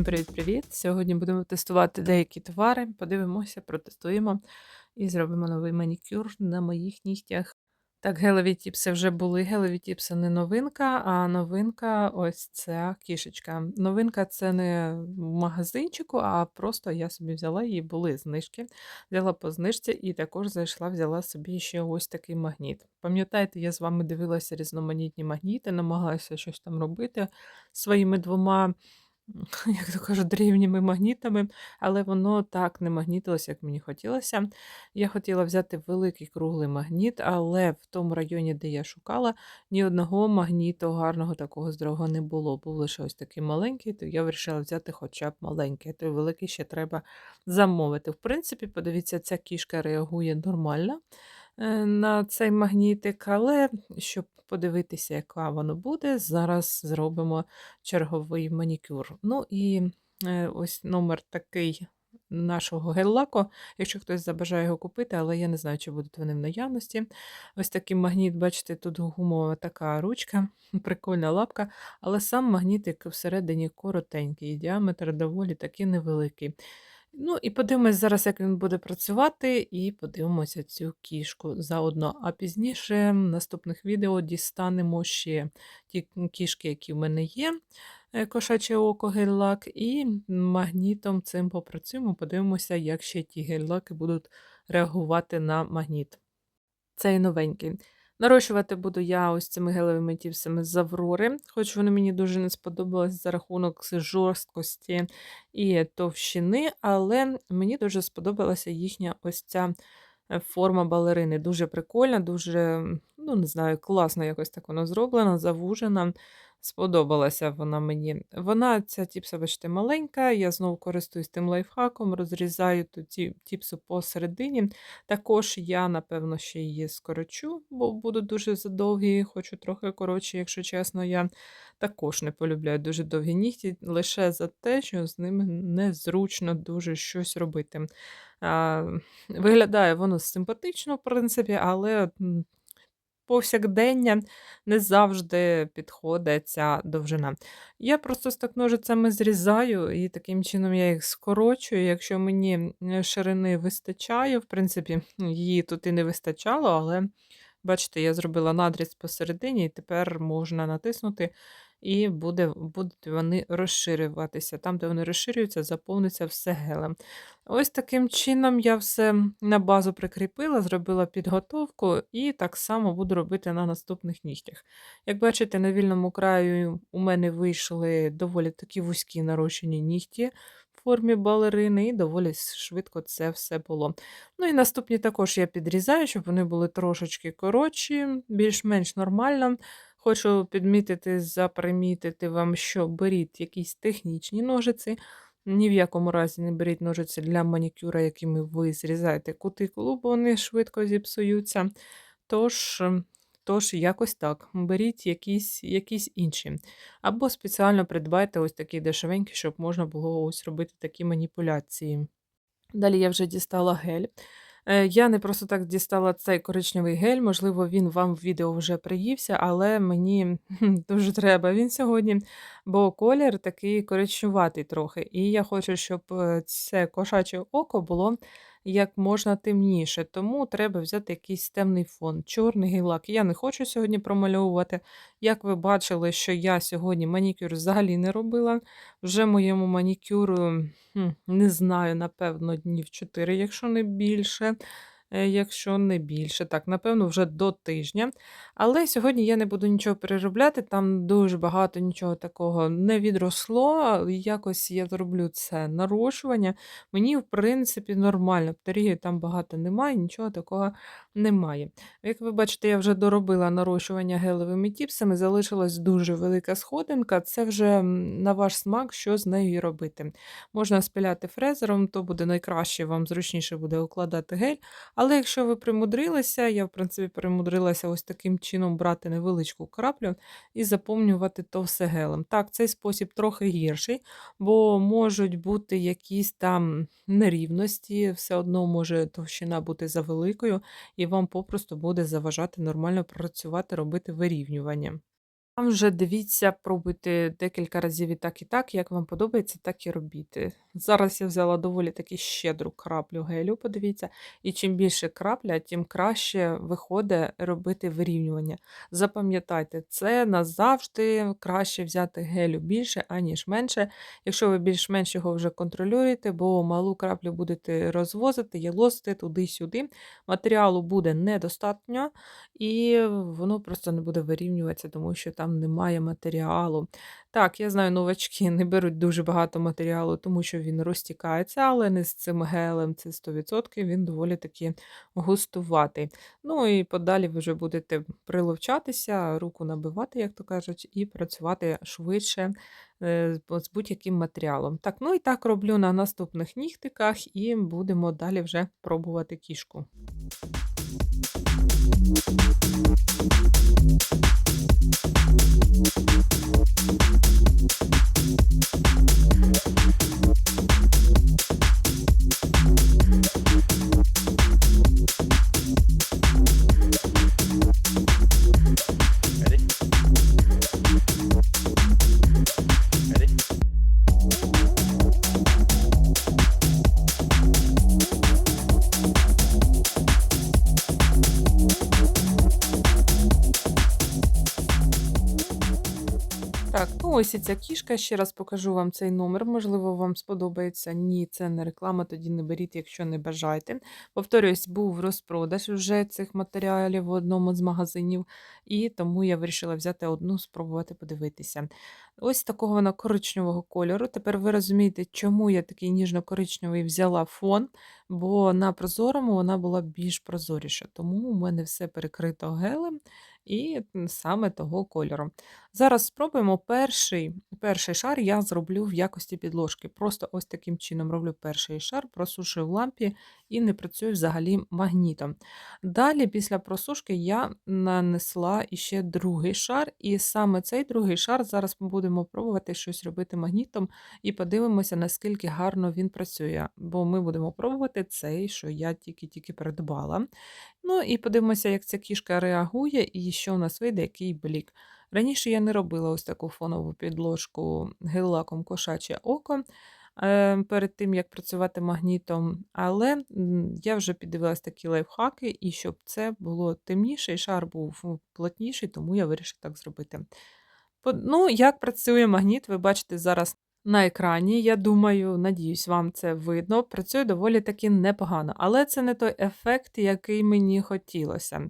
Всім привіт-привіт! Сьогодні будемо тестувати деякі товари, подивимося, протестуємо і зробимо новий манікюр на моїх нігтях. Так, гелеві тіпси вже були. Гелеві тіпси не новинка, а новинка ось ця кішечка. Новинка це не в магазинчику, а просто я собі взяла її, були знижки. Взяла по знижці і також зайшла, взяла собі ще ось такий магніт. Пам'ятаєте, я з вами дивилася різноманітні магніти, намагалася щось там робити своїми двома як то кажуть, древніми магнітами, але воно так не магнітилося, як мені хотілося. Я хотіла взяти великий круглий магніт, але в тому районі, де я шукала, ні одного магніту гарного такого здорового не було. Був лише ось такий маленький, то я вирішила взяти хоча б маленький, той великий ще треба замовити. В принципі, подивіться, ця кішка реагує нормально. Е, на цей магнітик, але щоб подивитися, яка воно буде, зараз зробимо черговий манікюр. Ну і е, ось номер такий нашого гель-лаку, якщо хтось забажає його купити, але я не знаю, чи будуть вони в наявності. Ось такий магніт, бачите, тут гумова така ручка, прикольна лапка, але сам магнітик всередині коротенький, діаметр доволі таки невеликий. Ну, і подивимось зараз, як він буде працювати, і подивимося цю кішку заодно. А пізніше в наступних відео дістанемо ще ті кішки, які в мене є, е, кошаче око гель-лак, і магнітом цим попрацюємо, подивимося, як ще ті гель-лаки будуть реагувати на магніт. Цей новенький. Нарощувати буду я ось цими гелевими тіпсами з Аврори, хоч вони мені дуже не сподобались за рахунок жорсткості і товщини, але мені дуже сподобалася їхня ось ця е, форма балерини. Дуже прикольна, дуже, ну не знаю, класно якось так вона зроблена, завужена. Сподобалася вона мені. Вона, ця тіпса, бачите, маленька. Я знову користуюсь тим лайфхаком, розрізаю ту тіпсу посередині. Також я, напевно, ще її скорочу, бо буду дуже задовгі, хочу трохи коротше, якщо чесно, я також не полюбляю дуже довгі нігті, лише за те, що з ними незручно дуже щось робити. Виглядає воно симпатично, в принципі, але повсякдення не завжди підходить ця довжина. Я просто з так ножицями зрізаю, і таким чином я їх скорочую. Якщо мені ширини вистачає, в принципі, її тут і не вистачало, але бачите, я зробила надріз посередині, і тепер можна натиснути і буде, будуть вони розширюватися. Там, де вони розширюються, заповниться все гелем. Ось таким чином я все на базу прикріпила, зробила підготовку і так само буду робити на наступних нігтях. Як бачите, на вільному краю у мене вийшли доволі такі вузькі нарощені нігті. Формі балерини, і доволі швидко це все було. Ну і наступні також я підрізаю, щоб вони були трошечки коротші, більш-менш нормально. Хочу підмітити, запримітити вам, що беріть якісь технічні ножиці. Ні в якому разі не беріть ножиці для манікюра, якими ви зрізаєте кутикулу, бо вони швидко зіпсуються. Тож, тож якось так. Беріть якісь якісь інші. Або спеціально придбайте ось такі дешевенькі, щоб можна було ось робити такі маніпуляції. Далі я вже дістала гель. Е, я не просто так дістала цей коричневий гель, можливо, він вам в відео вже приївся, але мені дуже треба він сьогодні, бо колір такий коричневатий трохи. І я хочу, щоб е, це кошаче око було як можна темніше, тому треба взяти якийсь темний фон, чорний гілак. Я не хочу сьогодні промальовувати. Як ви бачили, що я сьогодні манікюр взагалі не робила. Вже моєму манікюру, не знаю, напевно, днів 4, якщо не більше. Е, якщо не більше. Так, напевно, вже до тижня. Але сьогодні я не буду нічого переробляти, там дуже багато нічого такого не відросло. Якось я зроблю це нарощування. Мені, в принципі, нормально. Птерії там багато немає, нічого такого немає. Як ви бачите, я вже доробила нарощування гелевими тіпсами, залишилась дуже велика сходинка. Це вже на ваш смак, що з нею робити. Можна спиляти фрезером, то буде найкраще, вам зручніше буде укладати гель. Але якщо ви примудрилися, я, в принципі, примудрилася ось таким чином брати невеличку краплю і заповнювати то все гелем. Так, цей спосіб трохи гірший, бо можуть бути якісь там нерівності, все одно може товщина бути завеликою, і вам попросту буде заважати нормально працювати, робити вирівнювання. Там вже дивіться, пробуйте декілька разів і так, і так. Як вам подобається, так і робіть. Зараз я взяла доволі таки щедру краплю гелю, подивіться, і чим більше крапля, тим краще виходить робити вирівнювання. Запам'ятайте, це назавжди краще взяти гелю більше, аніж менше. Якщо ви більш-менш його вже контролюєте, бо малу краплю будете розвозити, ялосити туди-сюди. Матеріалу буде недостатньо, і воно просто не буде вирівнюватися, тому що там немає матеріалу. Так, я знаю, новачки не беруть дуже багато матеріалу, тому що він розтікається, але не з цим гелем, це 100%, він доволі таки густуватий. Ну і подалі ви вже будете приловчатися, руку набивати, як то кажуть, і працювати швидше е, з будь-яким матеріалом. Так, ну і так роблю на наступних нігтиках, і будемо далі вже пробувати кішку. Ось ця кішка. Ще раз покажу вам цей номер. Можливо, вам сподобається. Ні, це не реклама, тоді не беріть, якщо не бажаєте. Повторюсь, був розпродаж вже цих матеріалів в одному з магазинів, і тому я вирішила взяти одну, спробувати подивитися. Ось такого вона коричневого кольору. Тепер ви розумієте, чому я такий ніжно-коричневий взяла фон, бо на прозорому вона була більш прозоріша. Тому у мене все перекрито гелем і саме того кольору. Зараз спробуємо перший перший шар я зроблю в якості підложки. Просто ось таким чином роблю перший шар, просушую в лампі і не працюю взагалі магнітом. Далі, після просушки, я нанесла іще другий шар, і саме цей другий шар зараз ми будемо пробувати щось робити магнітом і подивимося, наскільки гарно він працює. Бо ми будемо пробувати цей, що я тільки-тільки придбала. Ну і подивимося, як ця кішка реагує і що у нас вийде, який блік. Раніше я не робила ось таку фонову підложку гель-лаком кошаче око перед тим, як працювати магнітом, але я вже піддивилась такі лайфхаки, і щоб це було темніше, і шар був плотніший, тому я вирішила так зробити. Ну, Як працює магніт, ви бачите зараз на екрані. Я думаю, надіюсь, вам це видно. Працює доволі таки непогано, але це не той ефект, який мені хотілося.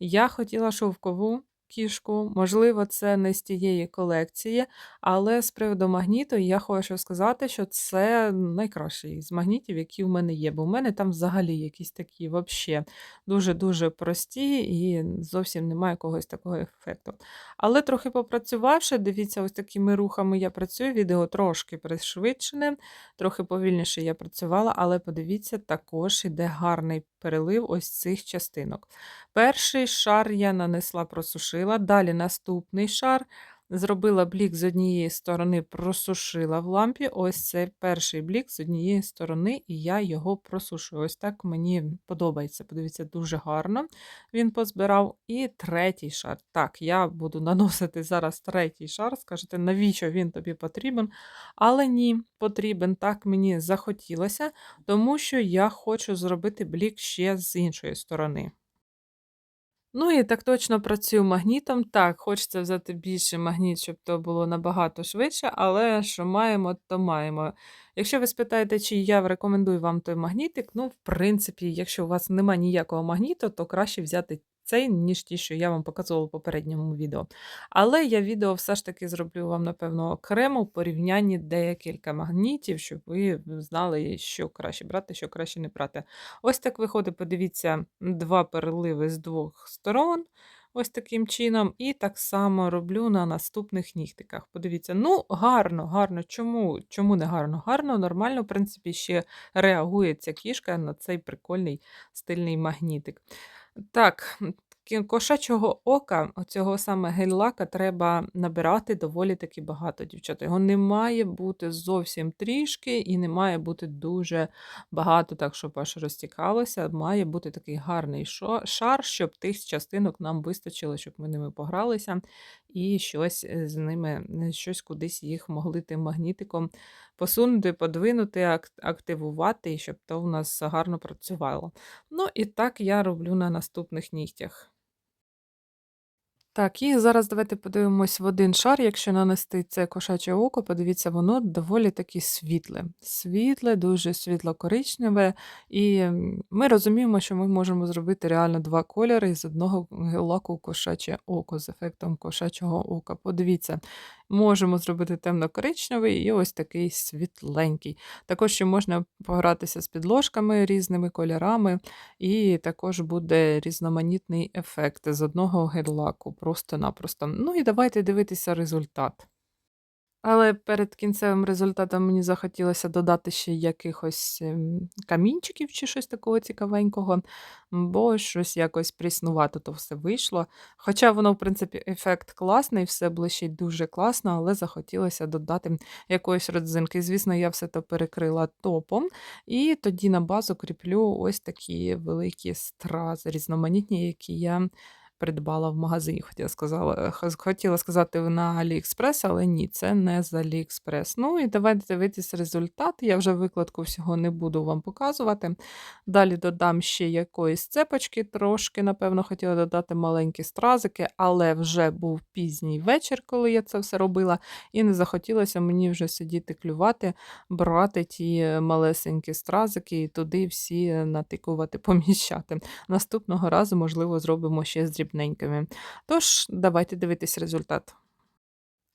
Я хотіла шовкову кішку. Можливо, це не з тієї колекції, але з приводу магніту я хочу сказати, що це найкращий з магнітів, які в мене є. Бо в мене там взагалі якісь такі вообще дуже-дуже прості і зовсім немає якогось такого ефекту. Але трохи попрацювавши, дивіться, ось такими рухами я працюю. Відео трошки пришвидшене, трохи повільніше я працювала, але подивіться, також іде гарний перелив ось цих частинок. Перший шар я нанесла, просушила, далі наступний шар. Зробила блік з однієї сторони, просушила в лампі. Ось цей перший блік з однієї сторони, і я його просушую. Ось так мені подобається. Подивіться, дуже гарно він позбирав. І третій шар. Так, я буду наносити зараз третій шар. Скажете, навіщо він тобі потрібен? Але ні, потрібен. Так мені захотілося, тому що я хочу зробити блік ще з іншої сторони. Ну і так точно працюю магнітом. Так, хочеться взяти більше магніт, щоб то було набагато швидше, але що маємо, то маємо. Якщо ви спитаєте, чи я рекомендую вам той магнітик, ну, в принципі, якщо у вас немає ніякого магніту, то краще взяти цей, ніж ті, що я вам показувала в попередньому відео. Але я відео все ж таки зроблю вам, напевно, окремо в порівнянні декілька магнітів, щоб ви знали, що краще брати, що краще не брати. Ось так виходить, подивіться, два переливи з двох сторон. Ось таким чином, і так само роблю на наступних нігтиках. Подивіться, ну, гарно, гарно. Чому Чому не гарно? Гарно, нормально, в принципі, ще реагує ця кішка на цей прикольний стильний магнітик. Так, кошачого ока, оцього саме гель-лака, треба набирати доволі таки багато, дівчата. Його не має бути зовсім трішки і не має бути дуже багато, так, щоб аж розтікалося. Має бути такий гарний шар, щоб тих частинок нам вистачило, щоб ми ними погралися і щось е, з ними, е, щось кудись їх могли тим магнітиком посунути, подвинути, активувати, і щоб то в нас гарно працювало. Ну, і так я роблю на наступних нігтях. Так, і зараз давайте подивимось в один шар. Якщо нанести це кошаче око, подивіться, воно доволі таки світле. Світле, дуже світло-коричневе. І ми розуміємо, що ми можемо зробити реально два кольори з одного лаку кошаче око з ефектом кошачого ока. Подивіться, можемо зробити темно-коричневий і ось такий світленький. Також ще можна погратися з підложками різними кольорами. І також буде різноманітний ефект з одного гель-лаку, просто-напросто. Ну і давайте дивитися результат. Але перед кінцевим результатом мені захотілося додати ще якихось ем, камінчиків чи щось такого цікавенького, бо щось якось пріснувато то все вийшло. Хоча воно, в принципі, ефект класний, все блищить дуже класно, але захотілося додати якоїсь родзинки. Звісно, я все то перекрила топом, і тоді на базу кріплю ось такі великі стрази, різноманітні, які я придбала в магазині. Хотіла, сказала, хотіла сказати на Аліекспрес, але ні, це не з Аліекспрес. Ну і давайте дивитися результат. Я вже викладку всього не буду вам показувати. Далі додам ще якоїсь цепочки, трошки, напевно, хотіла додати маленькі стразики, але вже був пізній вечір, коли я це все робила, і не захотілося мені вже сидіти клювати, брати ті малесенькі стразики і туди всі натикувати, поміщати. Наступного разу, можливо, зробимо ще з дрібненькими. Тож, давайте дивитись результат.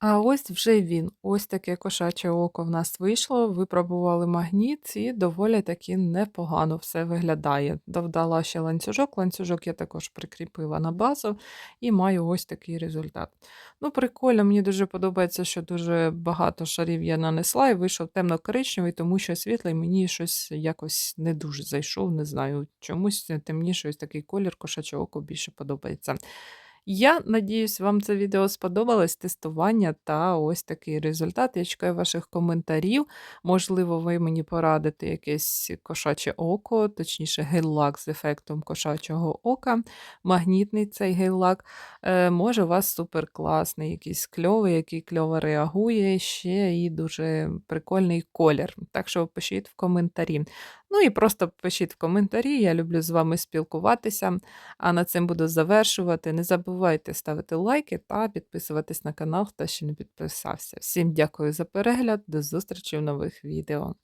А ось вже він. Ось таке кошаче око в нас вийшло. Випробували магніт, і доволі таки непогано все виглядає. Додала ще ланцюжок. Ланцюжок я також прикріпила на базу і маю ось такий результат. Ну, прикольно, мені дуже подобається, що дуже багато шарів я нанесла і вийшов темно-коричневий, тому що світлий мені щось якось не дуже зайшов. Не знаю, чомусь темніше ось такий колір кошаче око більше подобається. Я надіюсь, вам це відео сподобалось тестування та ось такий результат. Я чекаю ваших коментарів. Можливо, ви мені порадите якесь кошаче око, точніше, гель-лак з ефектом кошачого ока, магнітний цей гель-лак. Е, може, у вас супер класний, якийсь кльовий, який кльово реагує, ще і дуже прикольний колір. Так що пишіть в коментарі. Ну і просто пишіть в коментарі, я люблю з вами спілкуватися. А на цим буду завершувати. Не забувайте ставити лайки та підписуватись на канал, хто ще не підписався. Всім дякую за перегляд, до зустрічі в нових відео.